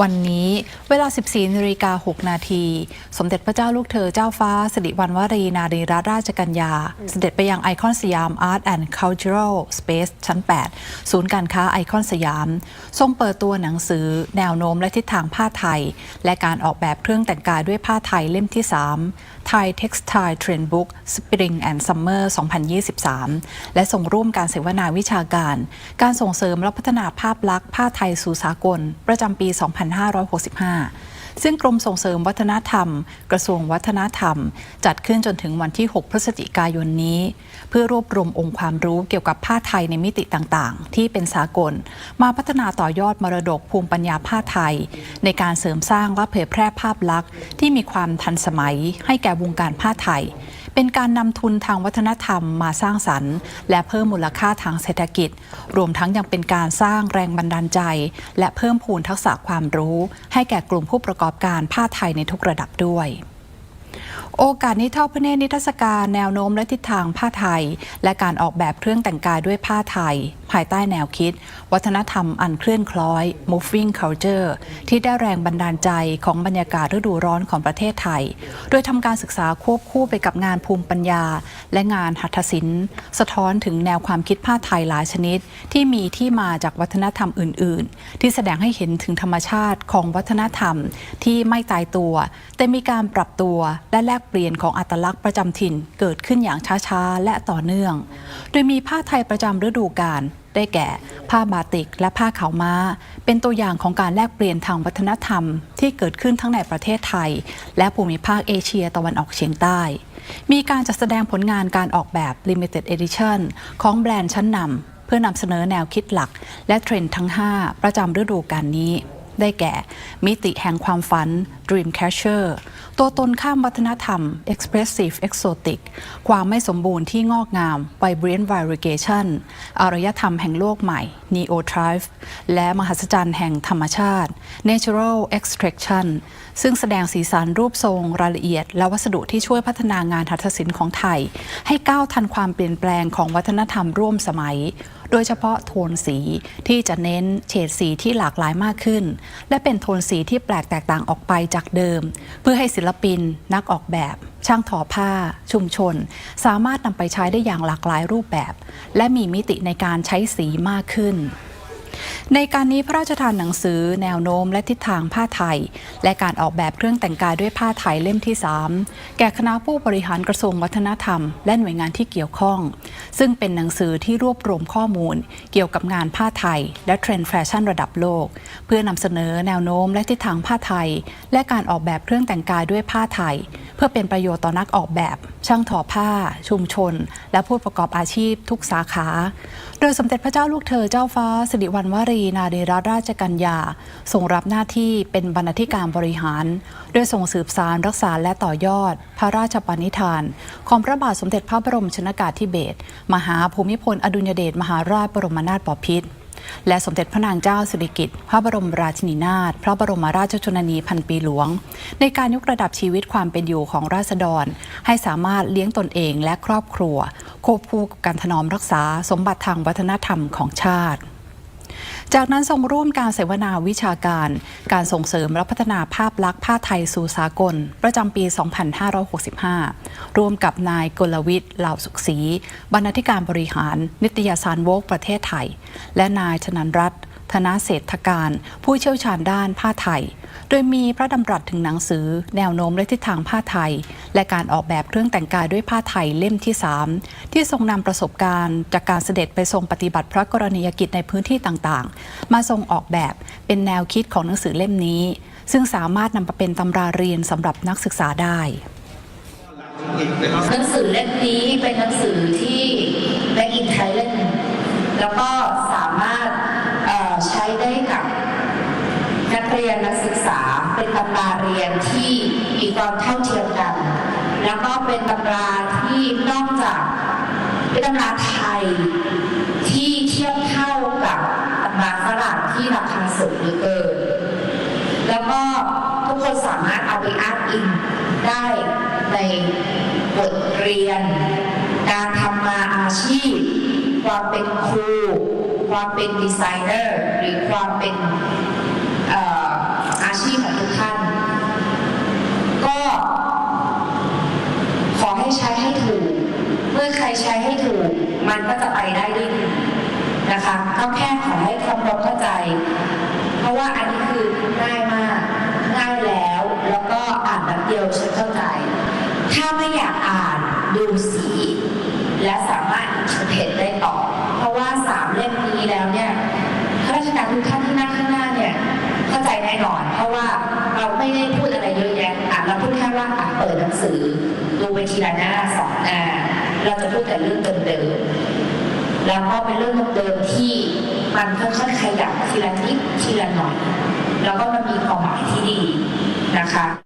วันนี้เวลา 14นาฬิกา6นาที สมเด็จพระเจ้าลูกเธอเจ้าฟ้าสิริวัณวรีนารีรัตนราชกัญญา เสด็จไปยังไอคอนสยาม Art and Cultural Space ชั้น 8 ศูนย์การค้าไอคอนสยาม ทรงเปิดตัวหนังสือ แนวโน้มและทิศทางผ้าไทย และการออกแบบเครื่องแต่งกายด้วยผ้าไทยเล่มที่ 3 Thai Textile Trend Book Spring and Summer 2023 และส่งร่วมการเสวนาวิชาการ การส่งเสริมและพัฒนาภาพลักษณ์ผ้าไทยสู่สากล ประจำปี 2 0 2565 ซึ่งกรมส่งเสริมวัฒนธรรม กระทรวงวัฒนธรรม จัดขึ้นจนถึงวันที่ 6 พฤศจิกายนนี้ เพื่อรวบรวมองค์ความรู้เกี่ยวกับผ้าไทยในมิติต่างๆ ที่เป็นสากล มาพัฒนาต่อยอดมรดกภูมิปัญญาผ้าไทย ในการเสริมสร้างและเผยแพร่ภาพลักษณ์ที่มีความทันสมัยให้แก่วงการผ้าไทย เป็นการนำทุนทางวัฒนธรรมมาสร้างสรรค์ และเพิ่มมูลค่าทางเศรษฐกิจ รวมทั้งยังเป็นการสร้างแรงบันดาลใจ และเพิ่มพูนทักษะความรู้ ให้แก่กลุ่มผู้ประกอบการผ้าไทยในทุกระดับด้วย โอกาสนี้ทอดพระเนตรนิทรรศการแนวโน้มและทิศทางผ้าไทย และการออกแบบเครื่องแต่งกายด้วยผ้าไทย ภายใต้แนวคิด วัฒนธรรมอันเคลื่อนคล้อย moving culture ที่ได้แรงบันดาลใจของบรรยากาศฤดูร้อนของประเทศไทย โดยทำการศึกษาควบคู่ไปกับงานภูมิปัญญา และงานหัตถศิลป์ สะท้อนถึงแนวความคิดผ้าไทยหลายชนิด ที่มีที่มาจากวัฒนธรรมอื่น ๆ ที่แสดงให้เห็นถึงธรรมชาติของวัฒนธรรมที่ไม่ตายตัว แต่มีการปรับตัวและแลกเปลี่ยนของอัตลักษณ์ประจำถิ่นเกิดขึ้นอย่างช้าๆ และต่อเนื่อง โดยมีผ้าไทยประจำฤดูกาลได้แก่ ผ้าบาติกและผ้าขาวม้า เป็นตัวอย่างของการแลกเปลี่ยนทางวัฒนธรรม ที่เกิดขึ้นทั้งในประเทศไทย และภูมิภาคเอเชียตะวันออกเฉียงใต้ มีการจัดแสดงผลงานการออกแบบ Limited Edition ของแบรนด์ชั้นนำเพื่อนำเสนอแนวคิดหลัก และเทรนด์ทั้ง 5 ประจำฤดูกาลนี้ ได้แก่ มิติแห่งความฝัน Dream Catcher ตัวตนข้ามวัฒนธรรม Expressive Exotic ความไม่สมบูรณ์ที่งอกงาม Vibrant Variegation อารยธรรมแห่งโลกใหม่ Neo Thrive และมหัศจรรย์แห่งธรรมชาติ Natural Extraction ซึ่งแสดงสีสันรูปทรงรายละเอียด และวัสดุที่ช่วยพัฒนางานหัตถศิลป์ของไทย ให้ก้าวทันความเปลี่ยนแปลงของวัฒนธรรมร่วมสมัย โดยเฉพาะโทนสีที่จะเน้นเฉดสีที่หลากหลายมากขึ้น และเป็นโทนสีที่แปลกแตกต่างออกไปจากเดิม เพื่อให้ศิลปิน นักออกแบบ ช่างทอผ้า ชุมชน สามารถนำไปใช้ได้อย่างหลากหลายรูปแบบ และมีมิติในการใช้สีมากขึ้น ในการนี้พระราชทานหนังสือแนวโน้มและทิศทางผ้าไทย และการออกแบบเครื่องแต่งกายด้วยผ้าไทยเล่มที่ 3 แก่คณะผู้บริหารกระทรวงวัฒนธรรม และหน่วยงานที่เกี่ยวข้อง ซึ่งเป็นหนังสือที่รวบรวมข้อมูล เกี่ยวกับงานผ้าไทย และเทรนด์แฟชั่นระดับโลก เพื่อนำเสนอแนวโน้มและทิศทางผ้าไทย และการออกแบบเครื่องแต่งกายด้วยผ้าไทย เพื่อเป็นประโยชน์ต่อนักออกแบบ ช่างทอผ้า ชุมชน และผู้ประกอบอาชีพทุกสาขา โดยสมเด็จพระเจ้าลูกเธอเจ้าฟ้าสิริวัณวรีนารีรัตราชกัญญาทรงรับหน้าที่เป็นบรรณาธิการบริหาร โดยส่งสืบสารรักษาและต่อยอด พระราชปณิธาน ของพระบาทสมเด็จพระบรมชนากาธิเบศรมหาภูมิพลอดุลยเดชมหาราชบรมนาถบพิตรและสมเด็จพระนางเจ้าสิริกิติ์พระบรมราชินีนาถพระบรมราชชนนีพันปีหลวง ในการยกระดับชีวิตความเป็นอยู่ของราษฎร ให้สามารถเลี้ยงตนเองและครอบครัวควบคู่กับการถนอมรักษาสมบัติทางวัฒนธรรมของชาติ จากนั้นทรงร่วมการเสวนาวิชาการ การส่งเสริมและพัฒนาภาพลักษณ์ผ้าไทยสู่สากล ประจำปี 2565 ร่วมกับนายกลวิทย์เหล่าสุขศรีบรรณาธิการบริหาร นิตยสารโวกประเทศไทย และนายชนันรัตน์ ธนาเศรษฐการ ผู้เชี่ยวชาญด้านผ้าไทย โดยมีพระดำรัสถึงหนังสือ แนวโน้มและทิศทางผ้าไทย และการออกแบบเครื่องแต่งกายด้วยผ้าไทยเล่มที่ 3 ที่ทรงนำประสบการณ์ จากการเสด็จไปทรงปฏิบัติพระกรณียกิจในพื้นที่ต่างๆ มาทรงออกแบบเป็นแนวคิดของหนังสือเล่มนี้ ซึ่งสามารถนำมาเป็นตำราเรียนสำหรับนักศึกษาได้หนังสือเล่มนี้เป็นหนังสือที่แบ็กอินไทยเล่นแล้วก็สามารถเอ่อใช้ได้กับนักเรียนนักศึก ษาเป็นตำราเรียนที่มีความเท่าเทียมกัน แล้วก็เป็นตำราที่นอกจากเป็นตำราไทยที่เทียบเท่ากับตำราฝรั่งที่ราคาสูงเหลือเกินแล้วก็ทุกคนสามารถเอาไปอ้างอิงได้ในบทเรียน การทำมาอาชีพ ความเป็นครู ความเป็นดีไซเนอร์ หรือความเป็น ให้ใช้ให้ถูก เมื่อใครใช้ให้ถูก มันก็จะไปได้ดีนะคะก็แค่ขอให้ความรู้เข้าใจ เพราะว่าอันนี้คือง่ายมากง่ายแล้ว แล้วก็อ่านแบบเดียวฉันเข้าใจ ถ้าไม่อยากอ่านดูสี และสามารถเห็นได้ต่อ เพราะว่าสามเล่มนี้แล้วเนี่ยข้าราชการทุกท่านที่นั่งข้างหน้าเนี่ยเข้าใจแน่นอน เพราะว่าเราไม่ได้พูดอะไรเยอะแยะอ่านเราพูดแค่ว่าอ่านเปิดหนังสือ ดูไปทีละหน้าสองหน้า เราจะพูดแต่เรื่องเดิมๆแล้วก็เป็นเรื่องเดิมๆที่มันค่อยๆขยับทีละนิดทีละหน่อย แล้วก็มันมีความหมายที่ดีนะคะ